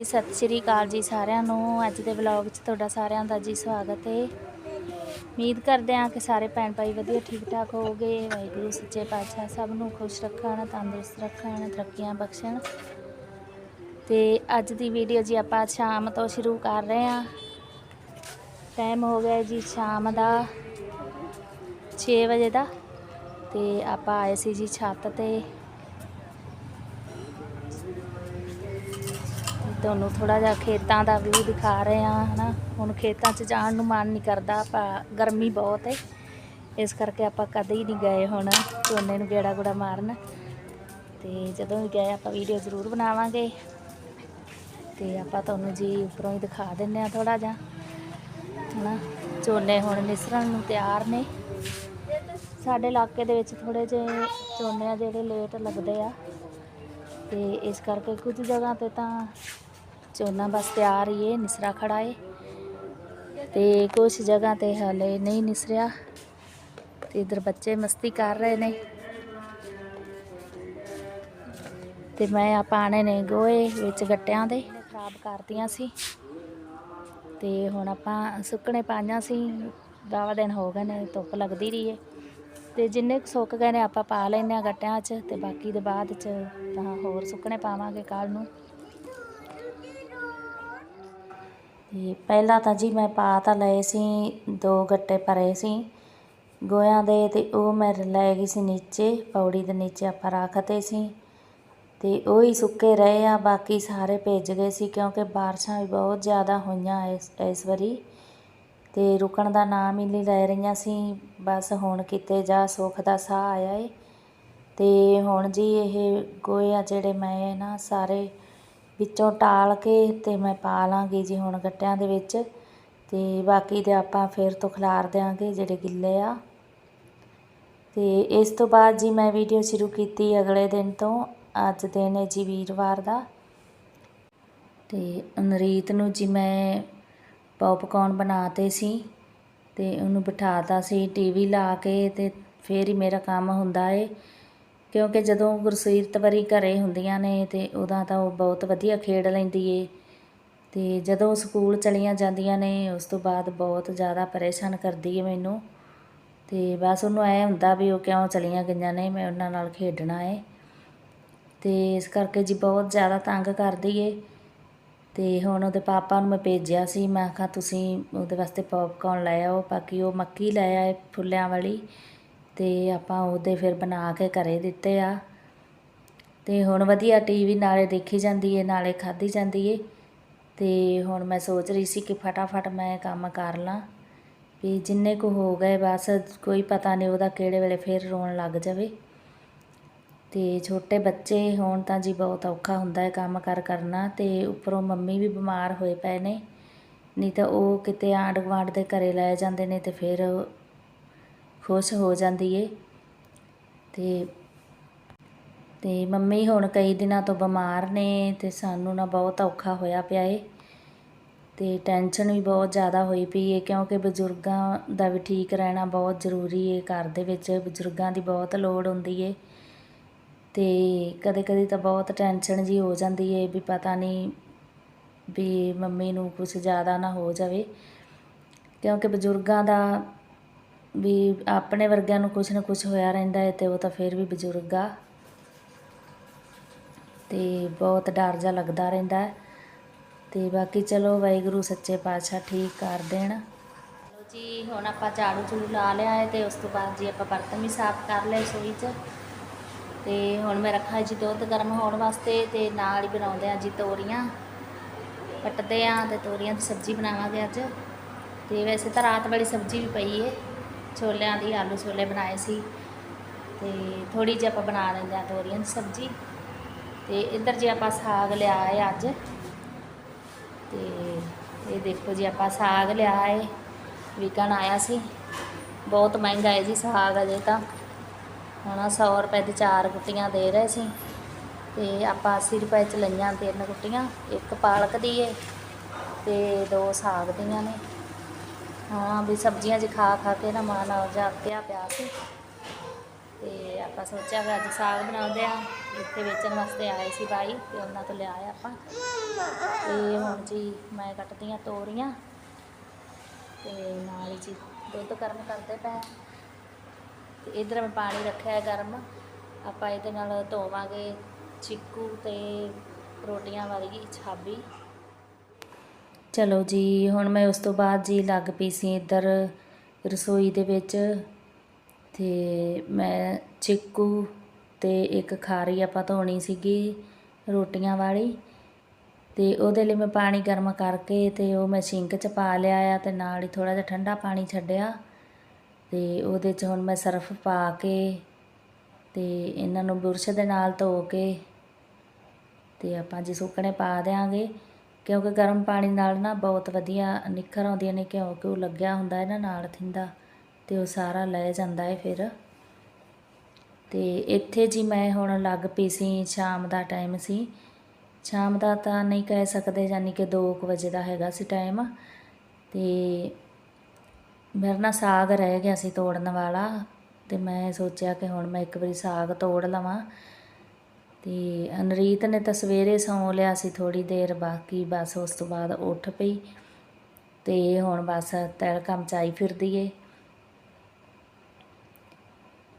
ਸਤਿ ਸ਼੍ਰੀ ਅਕਾਲ ਜੀ ਸਾਰਿਆਂ ਨੂੰ। ਅੱਜ ਦੇ ਵਲੌਗ 'ਚ ਤੁਹਾਡਾ ਸਾਰਿਆਂ ਦਾ ਜੀ ਸਵਾਗਤ ਹੈ ਉਮੀਦ ਕਰਦੇ ਹਾਂ ਕਿ ਸਾਰੇ ਭੈਣ ਭਾਈ ਵਧੀਆ ਠੀਕ ਠਾਕ ਹੋਵੋਗੇ। ਵਾਹਿਗੁਰੂ, ਸੱਚੇ ਪਾਤਸ਼ਾਹ ਸਭ ਨੂੰ ਖੁਸ਼ ਰੱਖਣ, ਤੰਦਰੁਸਤ ਰੱਖਣ, ਤਰੱਕੀਆਂ ਬਖਸ਼ਣ। ਤੇ ਅੱਜ ਦੀ ਵੀਡੀਓ ਜੀ ਆਪਾਂ ਸ਼ਾਮ ਤੋਂ ਸ਼ੁਰੂ ਕਰ ਰਹੇ ਹਾਂ। ਟਾਈਮ ਹੋ ਗਿਆ ਜੀ ਸ਼ਾਮ ਦਾ 6 ਵਜੇ ਦਾ। ਤੇ ਆਪਾਂ ਆਏ ਸੀ ਜੀ ਛੱਤ ਤੇ। ਤੁਹਾਨੂੰ ਥੋੜਾ ਜਿਹਾ ਖੇਤਾਂ ਦਾ ਵੀ ਦਿਖਾ ਰਹੇ ਹਾਂ, ਹਨਾ। ਹੁਣ ਖੇਤਾਂ 'ਚ ਜਾਣ ਨੂੰ ਮਨ ਨਹੀਂ ਕਰਦਾ, ਆਪਾਂ ਗਰਮੀ ਬਹੁਤ ਹੈ ਇਸ ਕਰਕੇ ਆਪਾਂ ਕਦੇ ਹੀ ਨਹੀਂ ਗਏ ਹੁਣ ਝੋਨੇ ਨੂੰ ਗੇੜਾ ਗੁੜਾ ਮਾਰਨ। ਤੇ ਜਦੋਂ ਵੀ ਗਏ ਆਪਾਂ ਵੀਡੀਓ ਜ਼ਰੂਰ ਬਣਾਵਾਂਗੇ। ਤੇ ਆਪਾਂ ਤੁਹਾਨੂੰ ਜੀ ਉੱਪਰੋਂ ਹੀ ਦਿਖਾ ਦਿੰਨੇ ਆ ਥੋੜਾ ਜਿਹਾ, ਹਨਾ। ਝੋਨੇ ਹੁਣ ਨਿਸਰਨ ਨੂੰ ਤਿਆਰ ਨੇ। ਸਾਡੇ ਇਲਾਕੇ ਦੇ ਵਿੱਚ ਥੋੜੇ ਜਿਹੇ ਝੋਨੇ ਆ ਜਿਹੜੇ ਲੇਟ ਲੱਗਦੇ ਆ। ਤੇ ਇਸ ਕਰਕੇ ਕੁਝ ਜਗ੍ਹਾ ਤੇ ਤਾਂ ਝੋਨਾ ਬਸ ਤਿਆਰ ਹੀ ਹੈ ਨਿਸਰਾ ਖੜਾ ਹੈ ਤੇ ਕੁਝ ਜਗ੍ਹਾ ਤੇ ਹਲੇ ਨਹੀਂ ਨਿਸਰਿਆ। ਤੇ ਇਧਰ ਬੱਚੇ ਮਸਤੀ ਕਰ ਰਹੇ ਨੇ। ਤੇ ਮੈਂ ਆ ਪਾਣੇ ਨੇ ਗੋਏ ਵਿੱਚ ਗੱਟਿਆਂ ਦੇ। ਖਰਾਬ ਕਰਤੀਆਂ ਸੀ। ਤੇ ਹੁਣ ਆਪਾਂ ਸੁੱਕਣੇ ਪਾਈਆਂ ਸੀ। ਦਵਾ ਦਿਨ ਹੋ ਗਏ ਨੇ, ਧੁੱਪ ਲੱਗਦੀ ਰਹੀ ਹੈ ਤੇ ਜਿੰਨੇ ਕੁ ਸੁੱਕ ਗਏ ਨੇ ਆਪਾਂ ਪਾ ਲੈਨੇ ਆ ਗੱਟਿਆਂ 'ਚ ਤੇ ਬਾਕੀ ਦੇ ਬਾਅਦ 'ਚ ਤਾਂ ਹੋਰ ਸੁੱਕਣੇ ਪਾਵਾਂਗੇ ਕੱਲ ਨੂੰ। ਅਤੇ ਪਹਿਲਾਂ ਤਾਂ ਜੀ ਮੈਂ ਪਾ ਤਾਂ ਲਏ ਸੀ, ਦੋ ਗੱਟੇ ਭਰੇ ਸੀ ਗੋਇਆਂ ਦੇ ਅਤੇ ਉਹ ਮੈਂ ਲੈ ਗਈ ਸੀ ਨੀਚੇ, ਪੌੜੀ ਦੇ ਨੀਚੇ ਆਪਾਂ ਰੱਖਤੇ ਸੀ ਅਤੇ ਉਹ ਹੀ ਸੁੱਕੇ ਰਹੇ ਆ, ਬਾਕੀ ਸਾਰੇ ਭਿੱਜ ਗਏ ਸੀ ਕਿਉਂਕਿ ਬਾਰਿਸ਼ਾਂ ਵੀ ਬਹੁਤ ਜ਼ਿਆਦਾ ਹੋਈਆਂ ਇਸ ਇਸ ਵਾਰੀ ਅਤੇ ਰੁਕਣ ਦਾ ਨਾਮ ਹੀ ਨਹੀਂ ਲੈ ਰਹੀਆਂ ਸੀ, ਬਸ ਹੁਣ ਕਿਤੇ ਜਾ ਸੁੱਖ ਦਾ ਸਾਹ ਆਇਆ ਏ ਅਤੇ ਹੁਣ ਜੀ ਇਹ ਗੋਏ ਆ ਜਿਹੜੇ ਮੈਂ ਨਾ ਸਾਰੇ ਵਿੱਚੋਂ ਟਾਲ ਕੇ ਅਤੇ ਮੈਂ ਪਾ ਲਵਾਂਗੀ ਜੀ ਹੁਣ ਗੱਟਿਆਂ ਦੇ ਵਿੱਚ। ਅਤੇ ਬਾਕੀ ਦੇ ਆਪਾਂ ਫਿਰ ਤੋਂ ਖਿਲਾਰ ਦਿਆਂਗੇ ਜਿਹੜੇ ਗਿੱਲੇ ਆ। ਤੇ ਇਸ ਤੋਂ ਬਾਅਦ ਜੀ ਮੈਂ ਵੀਡੀਓ ਸ਼ੁਰੂ ਕੀਤੀ ਅਗਲੇ ਦਿਨ ਤੋਂ, ਅੱਜ ਦਿਨ ਹੈ ਜੀ ਵੀਰਵਾਰ ਦਾ। ਤੇ ਅਨਰੀਤ ਨੂੰ ਜੀ ਮੈਂ ਪੌਪਕੌਰਨ ਬਣਾਤੇ ਸੀ ਤੇ ਉਹਨੂੰ ਬਿਠਾਤਾ ਸੀ ਟੀਵੀ ਲਾ ਕੇ ਤੇ ਫੇਰ ਹੀ ਮੇਰਾ ਕੰਮ ਹੁੰਦਾ ਏ। ਕਿਉਂਕਿ ਜਦੋਂ ਗੁਰਸੀਰਤ ਵਰੀ ਘਰੇ ਹੁੰਦੀਆਂ ਨੇ ਤੇ ਉਦਾਂ ਤਾਂ ਉਹ ਬਹੁਤ ਵਧੀਆ ਖੇਡ ਲੈਂਦੀ ਏ। ਤੇ ਜਦੋਂ ਸਕੂਲ ਚਲੀਆਂ ਜਾਂਦੀਆਂ ਨੇ, ਉਸ ਤੋਂ ਬਾਅਦ ਬਹੁਤ ਜ਼ਿਆਦਾ ਪਰੇਸ਼ਾਨ ਕਰਦੀ ਏ ਮੈਨੂੰ। ਤੇ ਬਸ ਉਹਨੂੰ ਐ ਹੁੰਦਾ ਵੀ ਉਹ ਕਿਉਂ ਚਲੀਆਂ ਗਈਆਂ ਨੇ, ਮੈਂ ਉਹਨਾਂ ਨਾਲ ਖੇਡਣਾ ਏ। ਤੇ ਇਸ ਕਰਕੇ ਜੀ ਬਹੁਤ ਜ਼ਿਆਦਾ ਤੰਗ ਕਰਦੀ ਏ। ਤੇ ਹੁਣ ਉਹਦੇ ਪਾਪਾ ਨੂੰ ਮੈਂ ਭੇਜਿਆ ਸੀ, ਮੈਂ ਕਿਹਾ ਤੁਸੀਂ ਉਹਦੇ ਵਾਸਤੇ ਪੌਪਕੌਰਨ ਲੈ ਆਓ, ਬਾਕੀ ਉਹ ਮੱਕੀ ਲੈ ਆਏ ਫੁੱਲਿਆਂ ਵਾਲੀ। ਤੇ ਆਪਾਂ ਉਹਦੇ ਫਿਰ ਬਣਾ ਕੇ ਘਰੇ ਦਿੱਤੇ ਆ। ਤੇ ਹੁਣ ਵਧੀਆ ਟੀਵੀ ਨਾਲੇ ਦੇਖੀ ਜਾਂਦੀ ਏ, ਨਾਲੇ ਖਾਧੀ ਜਾਂਦੀ ਏ। ਤੇ ਹੁਣ ਮੈਂ ਸੋਚ ਰਹੀ ਸੀ ਕਿ ਫਟਾਫਟ ਮੈਂ ਕੰਮ ਕਰ ਲਾਂ। ਵੀ ਜਿੰਨੇ ਕੁ ਹੋ ਗਏ, ਬਸ ਕੋਈ ਪਤਾ ਨਹੀਂ ਉਹਦਾ ਕਿਹੜੇ ਵੇਲੇ ਫਿਰ ਰੋਣ ਲੱਗ ਜਾਵੇ। ਤੇ ਛੋਟੇ ਬੱਚੇ ਹੋਣ ਤਾਂ ਜੀ ਬਹੁਤ ਔਖਾ ਹੁੰਦਾ ਹੈ ਕੰਮ ਕਰ ਕਰਨਾ ਤੇ ਉੱਪਰੋਂ ਮੰਮੀ ਵੀ ਬਿਮਾਰ ਹੋਏ ਪਏ ਨੇ। ਨਹੀਂ ਤਾਂ ਉਹ ਕਿਤੇ ਆਂਢ ਗੁਆਂਢ ਦੇ ਘਰੇ ਲੈ ਜਾਂਦੇ ਨੇ ਤੇ ਫਿਰ ਖੁਸ਼ ਹੋ ਜਾਂਦੀ ਏ। ਤੇ ਤੇ ਮੰਮੀ ਹੁਣ ਕਈ ਦਿਨਾਂ ਤੋਂ ਬਿਮਾਰ ਨੇ ਤੇ ਸਾਨੂੰ ਨਾ ਬਹੁਤ ਔਖਾ ਹੋਇਆ ਪਿਆ ਏ। ਤੇ ਟੈਨਸ਼ਨ ਵੀ ਬਹੁਤ ਜ਼ਿਆਦਾ ਹੋਈ ਪਈ ਏ ਕਿਉਂਕਿ ਬਜ਼ੁਰਗਾਂ ਦਾ ਵੀ ਠੀਕ ਰਹਿਣਾ ਬਹੁਤ ਜ਼ਰੂਰੀ ਏ। ਘਰ ਦੇ ਵਿੱਚ ਬਜ਼ੁਰਗਾਂ ਦੀ ਬਹੁਤ ਲੋੜ ਹੁੰਦੀ ਏ। ਤੇ ਕਦੇ ਕਦੇ ਤਾਂ ਬਹੁਤ ਟੈਨਸ਼ਨ ਜੀ ਹੋ ਜਾਂਦੀ ਏ ਵੀ ਪਤਾ ਨਹੀਂ ਵੀ ਮੰਮੀ ਨੂੰ ਕੁਝ ਜ਼ਿਆਦਾ ਨਾ ਹੋ ਜਾਵੇ। ਕਿਉਂਕਿ ਬਜ਼ੁਰਗਾਂ ਦਾ ਵੀ ਆਪਣੇ ਵਰਗਿਆਂ ਨੂੰ ਕੁਛ ਨਾ ਕੁਛ ਹੋਇਆ ਰਹਿੰਦਾ ਹੈ ਅਤੇ ਉਹ ਤਾਂ ਫਿਰ ਵੀ ਬਜ਼ੁਰਗ ਆ। ਅਤੇ ਬਹੁਤ ਡਰ ਜਿਹਾ ਲੱਗਦਾ ਰਹਿੰਦਾ ਹੈ। ਤੇ ਬਾਕੀ ਚਲੋ ਵਾਹਿਗੁਰੂ ਸੱਚੇ ਪਾਤਸ਼ਾਹ ਠੀਕ ਕਰ ਦੇਣ। ਚਲੋ ਜੀ, ਹੁਣ ਆਪਾਂ ਝਾੜੂ ਝੂੜੂ ਲਾ ਲਿਆ ਹੈ ਅਤੇ ਉਸ ਤੋਂ ਬਾਅਦ ਜੀ ਆਪਾਂ ਬਰਤਨ ਵੀ ਸਾਫ਼ ਕਰ ਲਏ ਸੋਈ 'ਚ। ਅਤੇ ਹੁਣ ਮੈਂ ਰੱਖਾ ਜੀ ਦੁੱਧ ਗਰਮ ਹੋਣ ਵਾਸਤੇ ਅਤੇ ਨਾਲ ਹੀ ਬਣਾਉਂਦੇ ਆ ਜੀ ਤੋਰੀਆਂ। ਕੱਟਦੇ ਆ ਅਤੇ ਤੋਰੀਆਂ ਦੀ ਸਬਜ਼ੀ ਬਣਾਵਾਂਗੇ ਅੱਜ। ਅਤੇ ਵੈਸੇ ਤਾਂ ਰਾਤ ਵਾਲੀ ਸਬਜ਼ੀ ਵੀ ਪਈ ਹੈ ਛੋਲਿਆਂ ਦੀ ਆਲੂ ਛੋਲੇ ਬਣਾਏ ਸੀ ਤੇ ਥੋੜੀ ਜਿਹੀ ਆਪਾਂ ਬਣਾ ਲੈਂਦੇ ਆ ਤੋਰੀਆਂ ਦੀ ਸਬਜ਼ੀ ਤੇ ਇੱਧਰ ਜੇ ਆਪਾਂ ਸਾਗ ਲਿਆ ਹੈ ਅੱਜ ਤੇ ਇਹ ਦੇਖੋ ਜੀ ਆਪਾਂ ਸਾਗ ਲਿਆ ਹੈ ਵਿਕਣ ਆਇਆ ਸੀ। ਬਹੁਤ ਮਹਿੰਗਾ ਹੈ ਜੀ ਸਾਗ ਅਜੇ ਤਾਂ। ਹੁਣ 100 ਰੁਪਏ ਦੀ ਚਾਰ ਗੁੱਟੀਆਂ ਦੇ ਰਹੇ ਸੀ ਤੇ ਆਪਾਂ 80 ਰੁਪਏ ਚ ਲਈਆਂ ਤਿੰਨ ਗੁੱਟੀਆਂ, ਇੱਕ ਪਾਲਕ ਦੀ ਏ ਤੇ ਦੋ ਸਾਗ ਦੀਆਂ ਨੇ। ਹਾਂ, ਵੀ ਸਬਜ਼ੀਆਂ 'ਚ ਖਾ ਖਾ ਕੇ ਨਾ ਮਨ ਜਾ ਅੱਕਿਆ ਪਿਆ ਸੀ ਤੇ ਆਪਾਂ ਸੋਚਿਆ ਵੀ ਅੱਜ ਸਾਗ ਬਣਾਉਂਦੇ ਆ ਇੱਥੇ ਵੇਚਣ ਵਾਸਤੇ ਆਏ ਸੀ ਬਾਈ ਤੇ ਉਹਨਾਂ ਤੋਂ ਲਿਆ ਆਪਾਂ। ਤੇ ਹੁਣ ਜੀ ਮੈਂ ਕੱਟਦੀ ਆ ਤੋਰੀਆਂ ਤੇ ਨਾਲ ਹੀ ਜੀ ਦੁੱਧ ਗਰਮ ਕਰਦੇ ਪਏ ਤੇ ਇਧਰ ਮੈਂ ਪਾਣੀ ਰੱਖਿਆ ਹੈ ਗਰਮ। ਆਪਾਂ ਇਹਦੇ ਨਾਲ ਧੋਵਾਂਗੇ ਚਿੱਕੂ ਤੇ ਰੋਟੀਆਂ ਵਾਲੀ ਛਾਬੀ। ਚਲੋ ਜੀ, ਹੁਣ ਮੈਂ ਉਸ ਤੋਂ ਬਾਅਦ ਜੀ ਲੱਗ ਪਈ ਸੀ ਇੱਧਰ ਰਸੋਈ ਦੇ ਵਿੱਚ ਤੇ ਮੈਂ ਚਿੱਕੂ ਤੇ ਇੱਕ ਖਾਰੀ ਆਪਾਂ ਧੋਣੀ ਸੀਗੀ ਰੋਟੀਆਂ ਵਾਲੀ ਤੇ ਉਹਦੇ ਲਈ ਮੈਂ ਪਾਣੀ ਗਰਮ ਕਰਕੇ ਤੇ ਉਹ ਮੈਂ ਸਿੰਕ 'ਚ ਪਾ ਲਿਆ ਆ ਤੇ ਨਾਲ ਹੀ ਥੋੜਾ ਜਿਹਾ ਠੰਡਾ ਪਾਣੀ ਛੱਡਿਆ ਤੇ ਉਹਦੇ 'ਚ ਹੁਣ ਮੈਂ ਸਰਫ ਪਾ ਕੇ ਤੇ ਇਹਨਾਂ ਨੂੰ ਬੁਰਸ਼ ਦੇ ਨਾਲ ਧੋ ਕੇ ਤੇ ਆਪਾਂ ਜੀ ਸੁੱਕਣੇ ਪਾ ਦਿਆਂਗੇ। ਕਿਉਂਕਿ ਗਰਮ ਪਾਣੀ ਨਾਲ ਨਾ ਬਹੁਤ ਵਧੀਆ ਨਿੱਖਰ ਆਉਂਦੀਆਂ ਨੇ ਕਿਉਂਕਿ ਉਹ ਲੱਗਿਆ ਹੁੰਦਾ ਹੈ ਨਾ ਨਾਲ ਥਿੰਦਾ ਤੇ ਉਹ ਸਾਰਾ ਲੈ ਜਾਂਦਾ ਹੈ ਫਿਰ। ਤੇ ਇੱਥੇ ਜੀ ਮੈਂ ਹੁਣ ਲੱਗ ਪਈ ਸੀ ਸ਼ਾਮ ਦਾ ਟਾਈਮ ਸੀ। ਸ਼ਾਮ ਦਾ ਤਾਂ ਨਹੀਂ ਕਹਿ ਸਕਦੇ ਯਾਨੀ ਕਿ 2 ਵਜੇ ਦਾ ਹੈਗਾ ਸੀ ਟਾਈਮ। ਤੇ ਮੇਰਾ ਨਾ ਸਾਗ ਰਹਿ ਗਿਆ ਸੀ ਤੋੜਨ ਵਾਲਾ ਤੇ ਮੈਂ ਸੋਚਿਆ ਕਿ ਹੁਣ ਮੈਂ ਇੱਕ ਵਾਰੀ ਸਾਗ ਤੋੜ ਲਵਾਂ। ਤੇ ਅਨਰੀਤ ਨੇ ਤਾਂ ਸਵੇਰੇ ਸੌਂ ਲਿਆ ਸੀ ਥੋੜੀ ਦੇਰ, ਬਾਕੀ ਬਸ ਉਸ ਤੋਂ ਬਾਅਦ ਉੱਠ ਪਈ ਤੇ ਹੁਣ ਬਸ ਤੜਕਾ ਮਚਾਈ ਫਿਰਦੀ ਏ।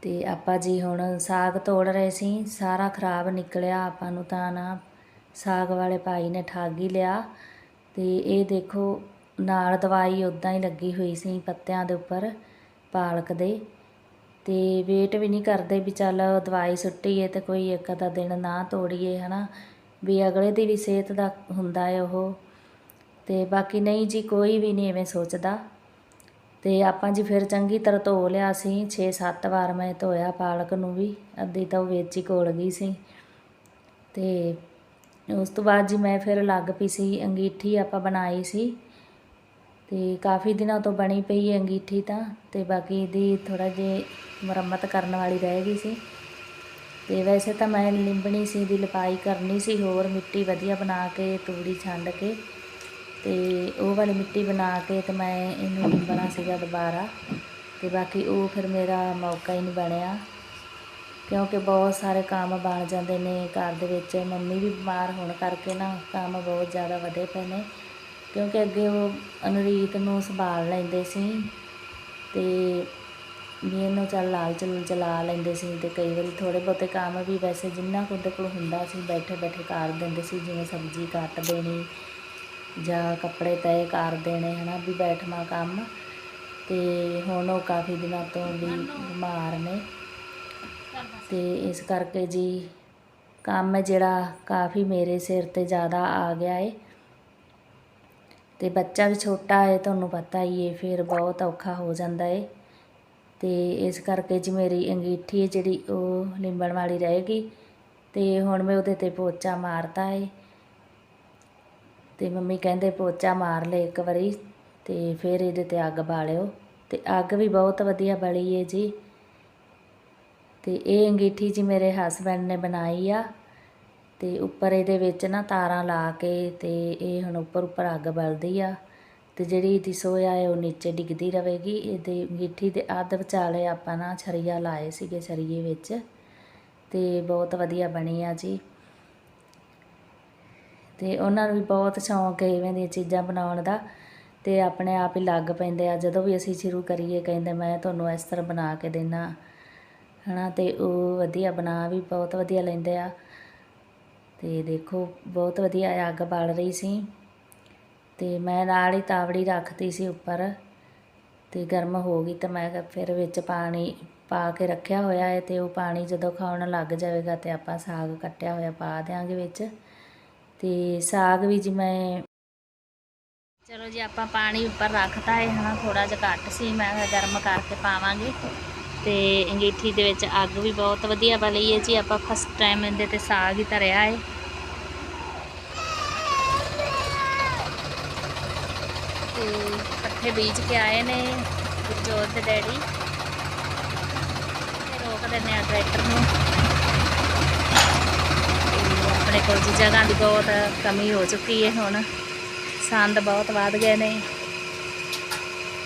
ਤੇ ਆਪਾਂ ਜੀ ਹੁਣ ਸਾਗ ਤੋੜ ਰਹੇ ਸੀ, ਸਾਰਾ ਖਰਾਬ ਨਿਕਲਿਆ ਆਪਾਂ ਨੂੰ ਤਾਂ ਨਾ। ਸਾਗ ਵਾਲੇ ਭਾਈ ਨੇ ਠੱਗ ਹੀ ਲਿਆ ਤੇ ਇਹ ਦੇਖੋ ਨਾਲ ਦਵਾਈ ਉਦਾਂ ਹੀ ਲੱਗੀ ਹੋਈ ਸੀ ਪੱਤਿਆਂ ਦੇ ਉੱਪਰ ਪਾਲਕ ਦੇ। ਤੇ ਵੇਟ ਵੀ ਨਹੀਂ ਕਰਦੇ ਵੀ ਚੱਲ ਦਵਾਈ ਸੁੱਟੀਏ ਤੇ ਕੋਈ ਇੱਕ ਅੱਧਾ ਦਿਨ ਨਾ ਤੋੜੀਏ, ਹਨਾ? ਵੀ ਅਗਲੇ ਦੀ ਵੀ ਸਿਹਤ ਦਾ ਹੁੰਦਾ ਹੈ ਉਹ। ਤੇ ਬਾਕੀ ਨਹੀਂ ਜੀ, ਕੋਈ ਵੀ ਨਹੀਂ ਐਵੇਂ ਸੋਚਦਾ। ਤੇ ਆਪਾਂ ਜੀ ਫਿਰ ਚੰਗੀ ਤਰ੍ਹਾਂ ਧੋ ਲਿਆ ਸੀ 6-7 ਵਾਰ ਮੈਂ ਧੋਇਆ ਪਾਲਕ ਨੂੰ ਵੀ, ਅੱਧੀ ਤਾਂ ਉਹ ਵਿੱਚ ਹੀ ਕੋਲ ਗਈ ਸੀ। ਤੇ ਉਸ ਤੋਂ ਬਾਅਦ ਜੀ ਮੈਂ ਫਿਰ ਲੱਗ ਪਈ ਸੀ ਅੰਗੀਠੀ ਆਪਾਂ ਬਣਾਈ ਸੀ। ਤੇ ਕਾਫੀ ਦਿਨਾਂ ਤੋਂ ਬਣੀ ਪਈ ਹੈ ਅੰਗੀਠੀ ਤਾਂ, ਤੇ ਬਾਕੀ ਇਹਦੀ ਥੋੜਾ ਜੇ ਮੁਰੰਮਤ ਕਰਨ ਵਾਲੀ ਰਹਿ ਗਈ ਸੀ। ਤੇ ਵੈਸੇ ਤਾਂ ਮੈਂ ਲਿੰਬਣੀ ਸੀ ਦੀ ਲਪਾਈ ਕਰਨੀ ਸੀ, ਹੋਰ ਮਿੱਟੀ ਵਧੀਆ ਬਣਾ ਕੇ, ਤੂੜੀ ਛੰਡ ਕੇ, ਤੇ ਉਹ ਵਾਲੀ ਮਿੱਟੀ ਬਣਾ ਕੇ ਤੇ ਮੈਂ ਇਹਨੂੰ ਲਿੰਬਣਾ ਸੀਗਾ ਦੁਬਾਰਾ। ਤੇ ਬਾਕੀ ਉਹ ਫਿਰ ਮੇਰਾ ਮੌਕਾ ਹੀ ਨਹੀਂ ਬਣਿਆ, ਕਿਉਂਕਿ ਬਹੁਤ ਸਾਰੇ ਕੰਮ ਬਣ ਜਾਂਦੇ ਨੇ ਘਰ ਦੇ ਵਿੱਚ। ਮੰਮੀ ਵੀ ਬਿਮਾਰ ਹੋਣ ਕਰਕੇ ਨਾ ਕੰਮ ਬਹੁਤ ਜ਼ਿਆਦਾ ਵਧੇ ਪਏ ਨੇ। ਕਿਉਂਕਿ ਅੱਗੇ ਉਹ ਅਨਰੀਤ ਨੂੰ ਸੰਭਾਲ ਲੈਂਦੇ ਸੀ ਤੇ ਵੀ ਇਹਨੂੰ ਚੱਲ ਲਾਲ ਚਲ ਚਲਾ ਲੈਂਦੇ ਸੀ ਤੇ ਕਈ ਵਾਰੀ ਥੋੜੇ ਬਹੁਤੇ ਕੰਮ ਵੀ ਵੈਸੇ ਜਿੰਨਾ ਕੁ ਉਹਦੇ ਕੋਲ ਹੁੰਦਾ ਸੀ, ਬੈਠੇ ਬੈਠੇ ਕਰ ਦਿੰਦੇ ਸੀ, ਜਿਵੇਂ ਸਬਜ਼ੀ ਕੱਟ ਦੇਣੀ ਜਾਂ ਕੱਪੜੇ ਤੈਅ ਕਰ ਦੇਣੇ, ਹਨਾ, ਵੀ ਬੈਠਣਾ ਕੰਮ। ਤੇ ਹੁਣ ਉਹ ਕਾਫੀ ਦਿਨਾਂ ਤੋਂ ਵੀ ਬਿਮਾਰ ਨੇ। ਤੇ ਇਸ ਕਰਕੇ ਜੀ ਕੰਮ ਜਿਹੜਾ ਕਾਫੀ ਮੇਰੇ ਸਿਰ ਤੇ ਜ਼ਿਆਦਾ ਆ ਗਿਆ ਏ। ਤੇ ਬੱਚਾ ਵੀ ਛੋਟਾ ਹੈ, ਤੁਹਾਨੂੰ ਪਤਾ ਹੀ ਹੈ, ਫਿਰ ਬਹੁਤ ਔਖਾ ਹੋ ਜਾਂਦਾ ਏ ਤੇ ਇਸ ਕਰਕੇ ਜੀ ਮੇਰੀ ਅੰਗੀਠੀ ਹੈ ਜਿਹੜੀ ਉਹ ਲਿੰਬਣ ਵਾਲੀ ਰਹੇਗੀ ਤੇ ਹੁਣ ਮੈਂ ਉਹਦੇ ਤੇ ਪੋਚਾ ਮਾਰਤਾ ਏ ਤੇ ਮੰਮੀ ਕਹਿੰਦੇ ਪੋਚਾ ਮਾਰ ਲੈ ਇੱਕ ਵਾਰੀ ਤੇ ਫਿਰ ਇਹਦੇ ਤੇ ਅੱਗ ਬਾਲਿਓ ਤੇ ਅੱਗ ਵੀ ਬਹੁਤ ਵਧੀਆ ਬਲੀ ਹੈ ਜੀ। ਤੇ ਇਹ ਅੰਗੀਠੀ ਜੀ ਮੇਰੇ ਹਸਬੰਡ ਨੇ ਬਣਾਈ ਆ। ਅਤੇ ਉੱਪਰ ਇਹਦੇ ਵਿੱਚ ਨਾ ਤਾਰਾਂ ਲਾ ਕੇ ਅਤੇ ਇਹ ਹੁਣ ਉੱਪਰ ਉੱਪਰ ਅੱਗ ਬਲਦੀ ਆ। ਅਤੇ ਜਿਹੜੀ ਇਹਦੀ ਸੋਇਆ ਹੈ ਉਹ ਨੀਚੇ ਡਿੱਗਦੀ ਰਹੇਗੀ। ਇਹਦੇ ਅੰਗੀਠੀ ਦੇ ਅੱਧ ਵਿਚਾਲੇ ਆਪਾਂ ਨਾ ਛਰੀਆ ਲਾਏ ਸੀਗੇ ਛਰੀਏ ਵਿੱਚ। ਅਤੇ ਬਹੁਤ ਵਧੀਆ ਬਣੀ ਆ ਜੀ। ਤੇ ਉਹਨਾਂ ਨੂੰ ਵੀ ਬਹੁਤ ਸ਼ੌਂਕ ਹੈ ਇਵੇਂ ਦੀਆਂ ਚੀਜ਼ਾਂ ਬਣਾਉਣ ਦਾ। ਤੇ ਆਪਣੇ ਆਪ ਹੀ ਲੱਗ ਪੈਂਦੇ ਆ। ਜਦੋਂ ਵੀ ਅਸੀਂ ਸ਼ੁਰੂ ਕਰੀਏ, ਕਹਿੰਦੇ ਮੈਂ ਤੁਹਾਨੂੰ ਇਸ ਤਰ੍ਹਾਂ ਬਣਾ ਕੇ ਦੇਣਾ ਹਨਾ, ਤੇ ਉਹ ਵਧੀਆ ਬਣਾ ਵੀ ਬਹੁਤ ਵਧੀਆ ਲੈਂਦੇ ਆ। ਤੇ ਦੇਖੋ, ਬਹੁਤ ਵਧੀਆ ਅੱਗ ਬਲ ਰਹੀ ਸੀ। ਤੇ ਮੈਂ ਨਾਲ ਹੀ ਤਾਵੜੀ ਰੱਖਤੀ ਸੀ ਉੱਪਰ ਤੇ ਗਰਮ ਹੋ ਗਈ ਤਾਂ ਮੈਂ ਫਿਰ ਵਿੱਚ ਪਾਣੀ ਪਾ ਕੇ ਰੱਖਿਆ ਹੋਇਆ ਹੈ ਤੇ ਉਹ ਪਾਣੀ ਜਦੋਂ ਖਾਣ ਲੱਗ ਜਾਵੇਗਾ ਤੇ ਆਪਾਂ ਸਾਗ ਕੱਟਿਆ ਹੋਇਆ ਪਾ ਦਿਆਂਗੇ ਵਿੱਚ। ਤੇ ਸਾਗ ਵੀ ਜਿਵੇਂ ਮੈਂ ਚਲੋ ਜੀ ਆਪਾਂ ਪਾਣੀ ਉੱਪਰ ਰੱਖਤਾ ਹੈ ਹਨਾ ਥੋੜਾ ਜਿਹਾ ਘੱਟ ਸੀ, ਮੈਂ ਗਰਮ ਕਰਕੇ ਪਾਵਾਂਗੇ। ਤੇ ਅੰਗੀਠੀ ਦੇ ਵਿੱਚ ਅੱਗ ਵੀ ਬਹੁਤ ਵਧੀਆ ਬਲੀ ਹੈ ਜੀ। ਆਪਾਂ ਫਸਟ ਟਾਈਮ ਇਹਦੇ ਤੇ ਸਾਗ ਹੀ ਧਰਿਆ ਹੈ ਤੇ ਪੱਠੇ ਬੀਜ ਕੇ ਆਏ ਨੇ ਗੁਰਜੋਤ ਦੇ ਡੈਡੀ। ਤੇ ਰੋਕ ਦਿੰਦੇ ਆ ਟਰੈਕਟਰ ਨੂੰ। ਆਪਣੇ ਕੋਲ ਜੀ ਜਗ੍ਹਾ ਦੀ ਬਹੁਤ ਕਮੀ ਹੋ ਚੁੱਕੀ ਹੈ ਹੁਣ। ਸੰਦ ਬਹੁਤ ਵੱਧ ਗਏ ਨੇ।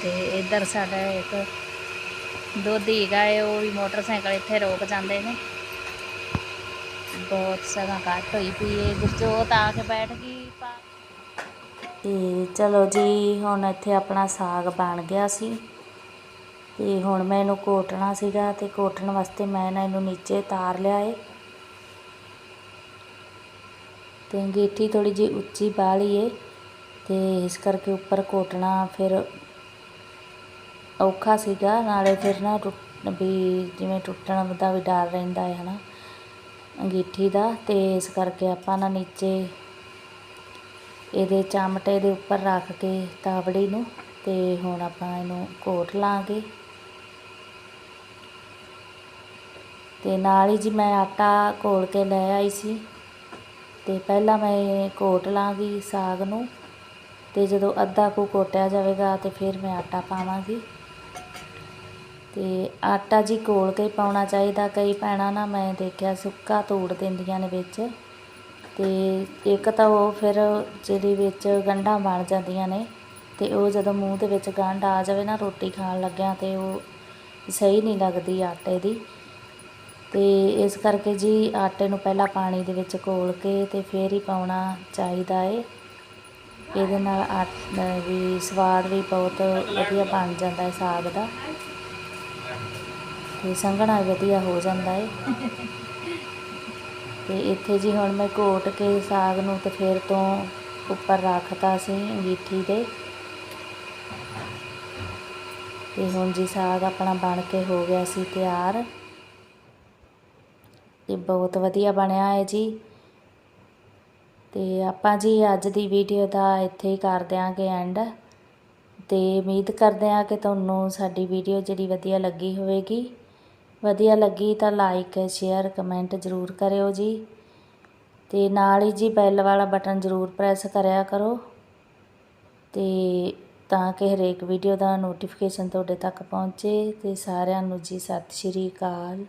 ਤੇ ਇੱਧਰ ਸਾਡਾ ਇੱਕ ਦੋਧੀ ਗਏ ਉਹ ਵੀ ਮੋਟਰਸਾਈਕਲ ਇੱਥੇ ਰੋਕ ਜਾਂਦੇ ਨੇ। ਬਹੁਤ ਸਗਾ ਘੱਟ ਹੋਈ ਪਈ ਏ, ਗੁਰਜੋਤ ਆ ਕੇ ਬੈਠ ਗਈ, ਪਾ- ਤੇ ਚਲੋ ਜੀ, ਹੁਣ ਇੱਥੇ ਆਪਣਾ ਸਾਗ ਬਣ ਗਿਆ ਸੀ। ਤੇ ਹੁਣ ਮੈਂ ਇਹਨੂੰ ਕੋਟਣਾ ਸੀਗਾ ਤੇ ਕੋਟਣ ਵਾਸਤੇ ਮੈਂ ਨਾ ਇਹਨੂੰ ਨੀਚੇ ਤਾਰ ਲਿਆ ਏ। ਤੇ ਅੰਗੀਠੀ ਥੋੜੀ ਜਿਹੀ ਉੱਚੀ ਬਾਹਲੀ ਏ ਤੇ ਇਸ ਕਰਕੇ ਉੱਪਰ ਕੋਟਣਾ ਫਿਰ ਔਖਾ ਸੀਗਾ, ਨਾਲੇ ਫਿਰ ਨਾ ਟੁੱਟ, ਵੀ ਜਿਵੇਂ ਟੁੱਟਣ ਦਾ ਵੀ ਡਰ ਰਹਿੰਦਾ ਹੈ, ਹਨਾ। ਅੰਗੀਠੀ ਦਾ, ਤੇ ਇਸ ਕਰਕੇ ਆਪਾਂ ਨਾ ਨੀਚੇ ਇਹਦੇ ਚਮਟੇ ਦੇ ਉੱਪਰ ਰੱਖ ਕੇ ਤਾਵੜੀ ਨੂੰ, ਤੇ ਹੁਣ ਆਪਾਂ ਇਹਨੂੰ ਕੋਟ ਲਾਂਗੇ। ਤੇ ਨਾਲ ਹੀ ਜੀ ਮੈਂ ਆਟਾ ਘੋਲ ਕੇ ਲੈ ਆਈ ਸੀ। ਤੇ ਪਹਿਲਾਂ ਮੈਂ ਕੋਟ ਲਾਂਗੀ ਸਾਗ ਨੂੰ, ਤੇ ਜਦੋਂ ਅੱਧਾ ਕੁ ਕੋਟਿਆ ਜਾਵੇਗਾ, ਤੇ ਫਿਰ ਮੈਂ ਆਟਾ ਪਾਵਾਂਗੀ। ਤੇ ਆਟਾ ਜੀ ਘੋਲ ਕੇ ਪਾਉਣਾ ਚਾਹੀਦਾ। ਕਈ ਭੈਣਾਂ ਨਾ ਮੈਂ ਦੇਖਿਆ ਸੁੱਕਾ ਤੋੜ ਦਿੰਦੀਆਂ ਨੇ ਵਿੱਚ ਤੇ ਇੱਕ ਤਾਂ ਉਹ ਫਿਰ ਜਿਹੜੀ ਵਿੱਚ ਗੰਢਾਂ ਬਣ ਜਾਂਦੀਆਂ ਨੇ ਤੇ ਉਹ ਜਦੋਂ ਮੂੰਹ ਦੇ ਵਿੱਚ ਗੰਢ ਆ ਜਾਵੇ ਨਾ ਰੋਟੀ ਖਾਣ ਲੱਗਿਆ ਤੇ ਉਹ ਸਹੀ ਨਹੀਂ ਲੱਗਦੀ ਆਟੇ ਦੀ। ਤੇ ਇਸ ਕਰਕੇ ਜੀ ਆਟੇ ਨੂੰ ਪਹਿਲਾਂ ਪਾਣੀ ਦੇ ਵਿੱਚ ਘੋਲ ਕੇ ਤੇ ਫਿਰ ਹੀ ਪਾਉਣਾ ਚਾਹੀਦਾ ਏ। ਇਹਦੇ ਨਾਲ ਆਟ ਵੀ ਸਵਾਦ ਵੀ ਬਹੁਤ ਵਧੀਆ ਬਣ ਜਾਂਦਾ ਹੈ ਸਾਗ ਦਾ। ਤੇ ਸੰਘਣਾ ਵੀ ਵਧੀਆ ਹੋ ਜਾਂਦਾ ਏ। ਤੇ ਇੱਥੇ ਜੀ ਹੁਣ ਮੈਂ ਘੋਟ ਕੇ ਸਾਗ ਨੂੰ ਤੇ ਫਿਰ ਤੋਂ ਉੱਪਰ ਰੱਖਤਾ ਸੀ ਅੰਗੀਠੀ ਦੇ। ਤੇ ਹੁਣ ਜੀ ਸਾਗ ਆਪਣਾ ਬਣ ਕੇ ਹੋ ਗਿਆ ਸੀ ਤਿਆਰ। ਤੇ ਬਹੁਤ ਵਧੀਆ ਬਣਿਆ ਹੈ ਜੀ। ਤੇ ਆਪਾਂ ਜੀ ਅੱਜ ਦੀ ਵੀਡੀਓ ਦਾ ਇੱਥੇ ਹੀ ਕਰ ਦਿਆਂਗੇ ਐਂਡ। ਤੇ ਉਮੀਦ ਕਰਦੇ ਹਾਂ ਕਿ ਤੁਹਾਨੂੰ ਸਾਡੀ ਵੀਡੀਓ ਜਿਹੜੀ ਵਧੀਆ ਲੱਗੀ ਹੋਵੇਗੀ। ਵਧੀਆ ਲੱਗੀ ਤਾਂ ਲਾਈਕ ਸ਼ੇਅਰ ਕਮੈਂਟ ਜ਼ਰੂਰ ਕਰਿਓ ਜੀ। ਤੇ ਨਾਲ ਹੀ ਜੀ ਬੈਲ ਵਾਲਾ ਬਟਨ ਜ਼ਰੂਰ ਪ੍ਰੈਸ ਕਰਿਆ ਕਰੋ। ਤੇ ਤਾਂ ਕਿ ਹਰੇਕ ਵੀਡੀਓ ਦਾ ਨੋਟੀਫਿਕੇਸ਼ਨ ਤੁਹਾਡੇ ਤੱਕ ਪਹੁੰਚੇ। ਤੇ ਸਾਰਿਆਂ ਨੂੰ ਜੀ ਸਤਿ ਸ਼੍ਰੀ ਅਕਾਲ।